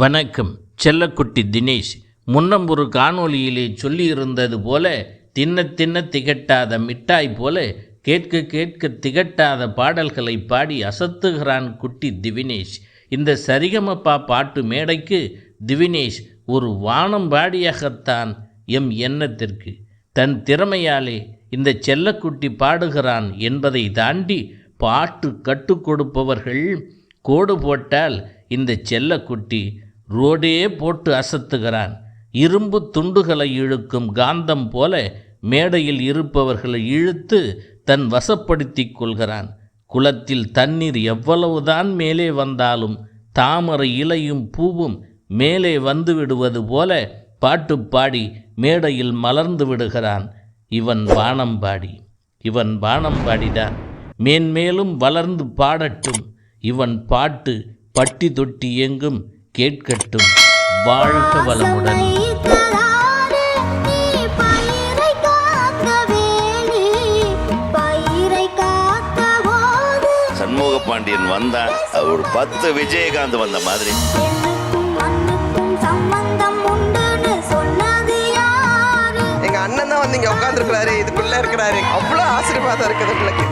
வணக்கம். செல்லக்குட்டி தினேஷ் முன்னம் ஒரு காணொளியிலே சொல்லியிருந்தது போல தின்ன தின்ன திகட்டாத மிட்டாய் போல கேட்க கேட்க திகட்டாத பாடல்களை பாடி அசத்துகிறான் குட்டி திவினேஷ். இந்த சரிகமப்பா பாட்டு மேடைக்கு திவினேஷ் ஒரு வானம்பாடியாகத்தான் எம் எண்ணத்திற்கு. தன் திறமையாலே இந்த செல்லக்குட்டி பாடுகிறான் என்பதை தாண்டி பாட்டு கற்றுக் கொடுப்பவர்கள் கோடு போட்டால் இந்த செல்லக்குட்டி ரோடே போட்டு அசத்துகிறான். இரும்பு துண்டுகளை இழுக்கும் காந்தம் போல மேடையில் இருப்பவர்களை இழுத்து தன் வசப்படுத்திக் கொள்கிறான். குளத்தில் தண்ணீர் எவ்வளவுதான் மேலே வந்தாலும் தாமரை இலையும் பூவும் மேலே வந்து விடுவது போல பாட்டு பாடி மேடையில் மலர்ந்து விடுகிறான். இவன் வானம்பாடி இவன் வானம்பாடிதான் மேன்மேலும் வளர்ந்து பாடட்டும். இவன் பாட்டு பட்டி தொட்டி எங்கும் கேட்கட்டும். வாழ்க வளமுடன். சண்முக பாண்டியன் வந்தா ஒரு பத்து விஜயகாந்த் வந்த மாதிரி. பெண்ணுக்கும் மண்ணுக்கும் சம்பந்தம் உண்டுன்னு சொன்னது யாரு எங்க அண்ணன் தான் வந்து இங்க உட்காந்துருக்கிறாரு இதுக்குள்ள இருக்கிறாரு. அவ்வளவு ஆசீர்வாதம் இருக்குது உங்களுக்கு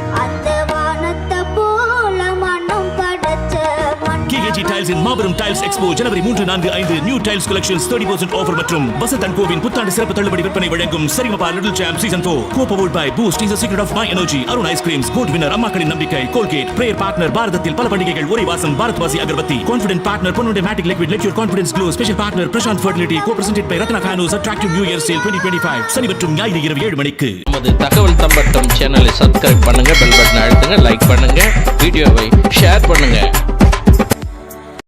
KKG மாபெரும் டைல்ஸ் எக்ஸ்போ ஜனவரி மூன்று நான்கு ஐந்து new tiles collections thirty percent offer மற்றும் வசந்த் அண்ட் கோவின் புத்தாண்டு சிறப்பு தள்ளுபடி விற்பனை வழங்கும் சரிமபா little champs season four co by boost is secret of my energy Arun ice creams gold winner அம்மாக்களின் நம்பிக்கை. கோல்கேட் பிரேயர் பார்ட்னர் பாரதத்தில் பல பண்டிகைகள் ஒரே வாசம் Bharatvasi agarbatti. Confident partner பொன்னுடைய matic liquid let your confidence glow special partner Prashanth fertility co presented by Ratna கானோஸ் attractive new year sale twenty twenty five சனி மற்றும் ஞாயிறு இரவு ஏழு மணிக்கு. நமது தகவல் தம்பட்டம் சேனலை சப்ஸ்கிரைப் பண்ணுங்க பெல் பட்டன் அழுத்துங்க லைக் பண்ணுங்க வீடியோவை ஷேர் பண்ணுங்க.